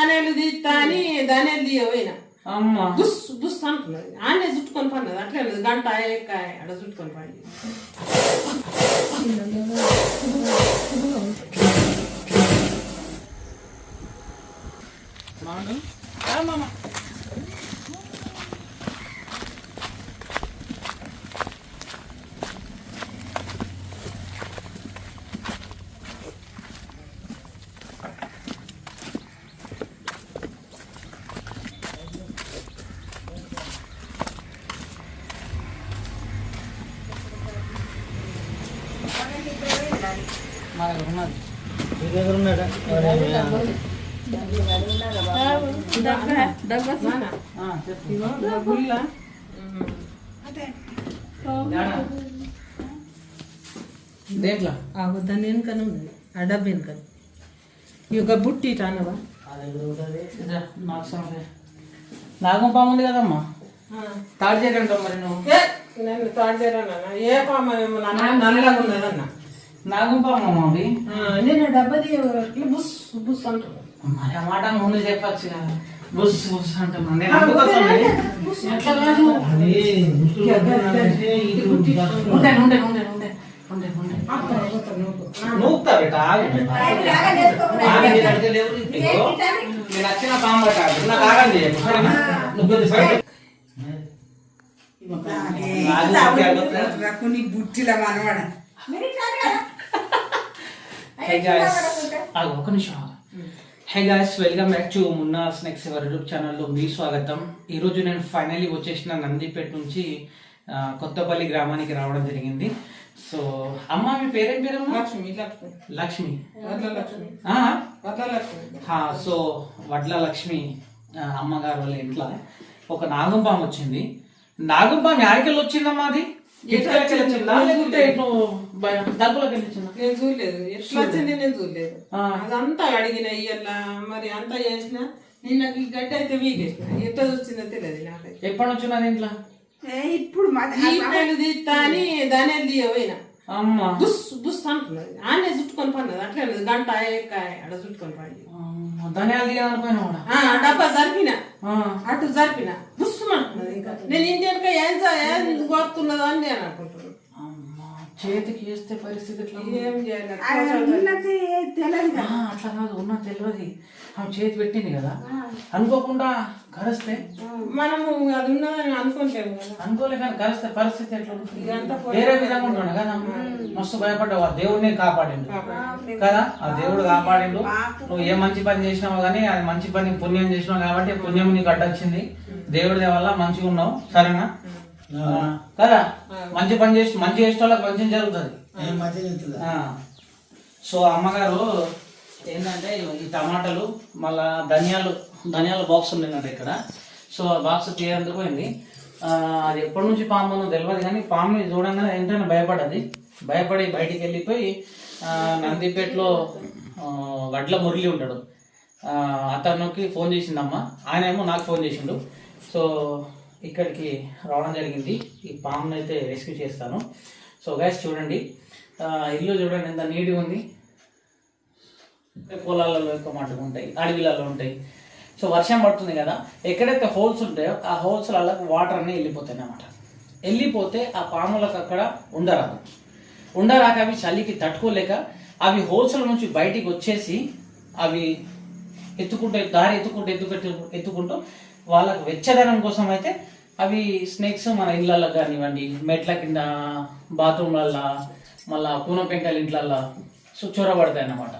ధాన్యాలు తీస్తా అని ధాన్యాలు తీయపోయినా అమ్మా. బుస్ బుస్ అంటున్నది. ఆనే చుట్టుకొని పన్నది అట్లే లేదు. గంట ఎక్క ఆడ చుట్టుకొని పండి మా దగ్గర ఉన్నది ఇగో నా గుళ్ళ. దేంట్లో? ఆ దాని వెనుకనే ఉన్నది ఆ డబ్బు వెనుక ఇక బుట్టి సమస్య. నాగం పాము ఉంది కదమ్మా. తాడు చేయకంటావు మరి నువ్వు? ఏ, నన్ను తాడు చేయరానా ఏ పామ నల్లగా ఉన్నదన్న. నాగం పాము అమ్మా అది నేను డబ్బది బుస్ బుస్ అంటున్నాను మరి ఆ మాట ముందు చెప్పచ్చు కదా. బుస్ బుస్ అంటున్నా. నేను బేట పాము. నాకు ఆగండి బుట్టిల మనవడ? హే గాయ్స్ ఆగు ఒక నిమిషం ఆగు. Hey guys welcome back to Munna snacks ever YouTube ఛానల్లో మీ స్వాగతం. ఈరోజు నేను ఫైనల్లీ వచ్చేసిన నందిపేట నుంచి ఆ, కొత్తపల్లి గ్రామానికి రావడం జరిగింది. సో అమ్మ మీ పేరేం పేరమ్మా? లక్ష్మి లక్ష్మి. ఆ? సో వడ్ల లక్ష్మి ఆ, అమ్మగారు వాళ్ళ ఇంట్లో ఒక నాగంపాము వచ్చింది. నాగంపాము యాడికెళ్ళి వచ్చిందమ్మా అది? నేను చూడలేదు. ఎట్లా వచ్చింది నేను చూడలేదు. అదంతా అడిగిన ఇయ్యల్లా మరి అంతా చేసిన ఈ గడ్డి అయితే వీగేసిన ఎట్లా వచ్చిందో తెలియదు నాకైతే. ఎప్పటి నుంచి ఉన్నది ఇంట్లో? ఇప్పుడు తీస్తా అని ధాన్యాలు తీయపోయినా అమ్మా. బుస్ బుస్ అంటున్నది. ఆనే చుట్టుకొని పన్నది. అట్లే గంట ఎక్క ఆడ చుట్టుకొని పండి. ధనియాలు తీయాలనుకున్నా డబ్బా జరిపిన ఆ, అటు జరిపిన. బుస్ అంటున్నది ఇంకా నేను ఇండియన్గా ఏం ఏం కోరుతున్నదో అని నేను అనుకుంటున్నాను చేతికి వేస్తే పరిస్థితి ఎట్లా అట్లా కాదు ఉన్నా తెలియదు ఆమె చేతి పెట్టింది కదా. అనుకోకుండా కరిస్తే మనము అది ఉన్నదని అనుకుంటాము కదా. అనుకోలే కానీ కరిస్తే పరిస్థితి ఎట్లా వేరే విధంగా ఉంటున్నా కదా. మస్తు భయపడ్డావు. ఆ దేవుడిని కాపాడిండు. కదా? ఆ దేవుడు కాపాడిండు. నువ్వు ఏ మంచి పని చేసినావు కానీ అది మంచి పని పుణ్యం చేసినావు కాబట్టి పుణ్యం నీకు అడ్డొచ్చింది. దేవుడి వల్ల మంచిగా ఉన్నావు సరేనా కదా? మంచి పని చేసి మంచి చేసిన వాళ్ళకి మంచి జరుగుతుంది? ఆ. సో అమ్మగారు ఏంటంటే ఈ టమాటాలు మళ్ళా ధనియాలు ధనియాల బాక్స్ ఉండిందంట ఇక్కడ. సో ఆ బాక్స్ తీయడానికి పోయింది? ఆ, అది ఎప్పటి నుంచి పాము ఉందో తెలియదు కానీ పాముని చూడంగానే ఏంటంటే భయపడ్డది. భయపడి బయటికి వెళ్ళిపోయి నందిపేటలో వడ్ల మురళి ఉంటాడు. ఆ, అతనికి ఫోన్ చేసిందమ్మ. ఆయన ఏమో నాకు ఫోన్ చేసిండు. సో ఇక్కడికి రావడం జరిగింది. ఈ పాముని అయితే రెస్క్యూ చేస్తాను. సో గైస్ చూడండి. ఇల్లు చూడండి ఎంత నీట్గా ఉంది. పొలాలలో ఎక్కువ మటుకు ఉంటాయి అడవిలలో ఉంటాయి. సో వర్షం పడుతుంది కదా ఎక్కడైతే హోల్స్ ఉంటాయో ఆ హోల్స్లలో వాటర్ అన్నీ వెళ్ళిపోతాయి అన్నమాట. వెళ్ళిపోతే ఆ పాములకు అక్కడ ఉండరాదు. ఉండరాక అవి చలికి తట్టుకోలేక అవి హోల్స్ల నుంచి బయటికి వచ్చేసి అవి ఎత్తుకుంటూ దారి ఎత్తుకుంటూ ఎత్తుకుంటూ ఎత్తుకుంటూ వాళ్ళకు వెచ్చదనం కోసం అయితే అవి స్నేక్స్ మన ఇళ్ళల్లో కానివ్వండి మెట్ల కింద బాత్రూమ్లల్లో మళ్ళా పూన పెంకల ఇంట్లల్లో సో చొరబడతాయి అన్నమాట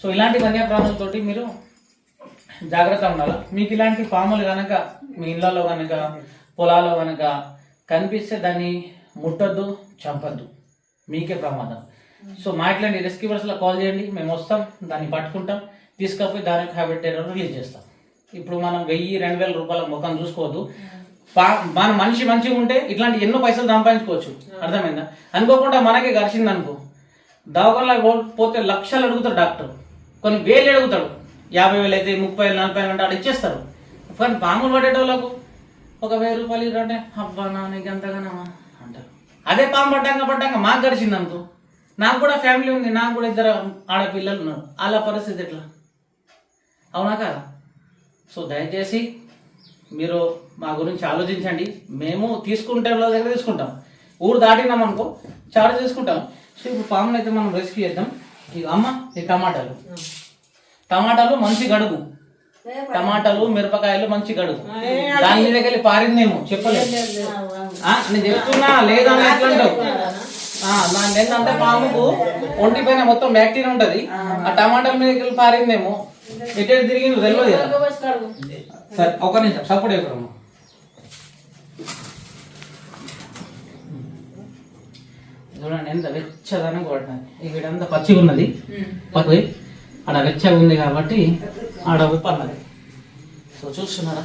సో ఇలాంటి వన్యప్రాణులతోటి మీరు జాగ్రత్త ఉండాలి? మీకు ఇలాంటి పాములు కనుక మీ ఇళ్ళల్లో కనుక పొలాల్లో కనుక కనిపిస్తే దాన్ని ముట్టొద్దు చంపద్దు. మీకే ప్రమాదం. సో మా ఇట్లాంటి రెస్క్యూవర్స్లో కాల్ చేయండి. మేము వస్తాం దాన్ని పట్టుకుంటాం తీసుకపోయి దానికి యొక్క రిలీజ్ చేస్తాం. ఇప్పుడు మనం వెయ్యి రెండు వేల రూపాయల ముఖం చూసుకోవద్దు. పా మన మనిషి మంచిగా ఉంటే ఇట్లాంటి ఎన్నో పైసలు సంపాదించుకోవచ్చు. అర్థమైందా? అనుకోకుండా మనకే గడిచింది అనుకో దవాఖానలో పోతే లక్షలు అడుగుతాడు డాక్టర్. కొన్ని వేలు అడుగుతాడు. యాభై వేలు అయితే ముప్పై వేలు నలభై వేలు అంటే అది ఇచ్చేస్తారు. కానీ పాములు పడేటోళ్ళకు ఒక వెయ్యి రూపాయలు ఇరంటే అబ్బా నా నీకు అంటారు. అదే పాము పడ్డాక పడ్డాక మాకు గడిచింది అనుకో నాకు కూడా ఫ్యామిలీ ఉంది నాకు కూడా ఇద్దరు ఆడపిల్లలు ఉన్నారు. వాళ్ళ పరిస్థితి ఎట్లా? అవునా కదా? సో దయచేసి మీరు మా గురించి ఆలోచించండి. మేము తీసుకుంటే దగ్గర తీసుకుంటాం. ఊరు దాటినాం అనుకో చార్జ్ తీసుకుంటాం. సో ఇప్పుడు పాములు అయితే మనం రెస్క్యూ చేద్దాం. ఇక అమ్మ ఈ టమాటాలు. టమాటాలు మంచి గడుగు. టమాటాలు మిరపకాయలు మంచి గడుగు. దాని మీదకి వెళ్ళి పారిందేమో చెప్పలేదు. నేను చెప్తున్నా లేదని ఎట్లంటావు ఆ, దాని ఏంటంటే పాముకు ఒంటి పైన మొత్తం బ్యాక్టీరియా ఉంటది. ఆ. టమాటాల వెళ్ళి పారిందేమో. ఎటు ఎటు తిరిగి తెలియదు కదా. సరే ఒక నిమిషం సపోర్ట్ అయిపోయాము చూడండి ఎంత వెచ్చదనం కొట్టినది. ఇవిడంతా పచ్చిగా ఉన్నది. పక్కవి ఆడ వెచ్చగా ఉంది కాబట్టి ఆడ ఉప్పు అన్నది సో చూస్తున్నారా?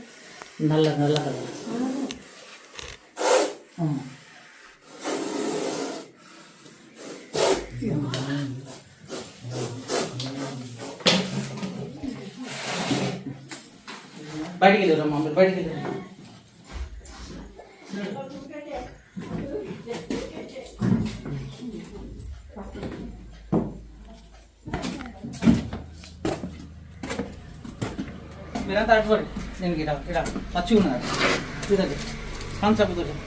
நல்ல നല്ല കളർ படிக்கல ரொம்ப படிக்கல मेरा ताट पड़ అటుపడి నేను గిడ గిడ పచ్చి ఉన్నాడు చూడండి కాన్సెప్ట్ కొంచెం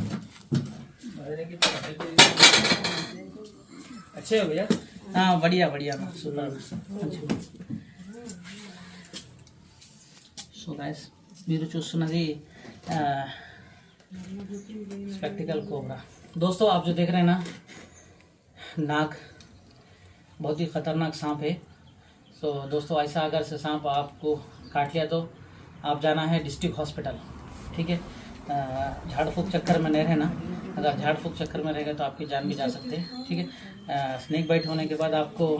अच्छे हो भैया हाँ बढ़िया बढ़िया सुपर సో గైస్ మీరు చూస్తున్నది स्पेक्टिकल कोबरा दोस्तों आप जो देख रहे हैं ना नाग बहुत ही खतरनाक सांप है तो दोस्तों ऐसा अगर से सांप आपको काट लिया तो आप जाना है डिस्ट्रिक्ट हॉस्पिटल, ठीक है? झाड़ फूक चक्कर में नहीं रहना अगर झाड़ फूक चक्कर में रहेगा तो आपकी जान भी जा सकते हैं, ठीक है? स्नेक बाइट होने के बाद आपको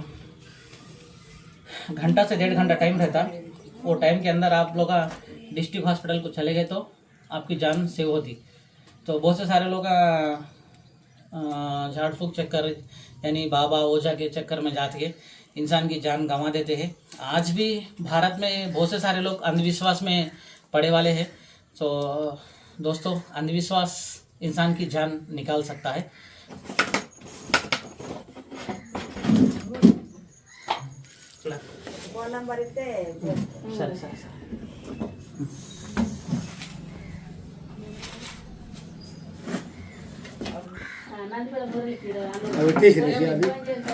घंटा से डेढ़ घंटा टाइम रहता। वो टाइम के अंदर आप लोग डिस्ट्रिक्ट हॉस्पिटल को चले गए तो आपकी जान सेव होती। तो बहुत से सारे लोग झाड़ फूक चक्कर, यानी बाबा ओझा के चक्कर में जाते। इंसान की जान गंवा देते हैं। आज भी भारत में बहुत से सारे लोग अंधविश्वास में पड़े वाले हैं। तो दोस्तों अंधविश्वास इंसान की जान निकाल सकता है। Sir sir sir. अभी।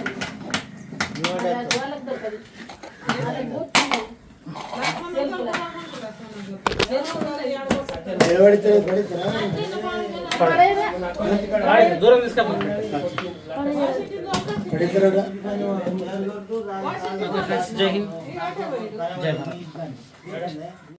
దూరం తీసుకోండి పడితేరా జై హింద్ జై భారత్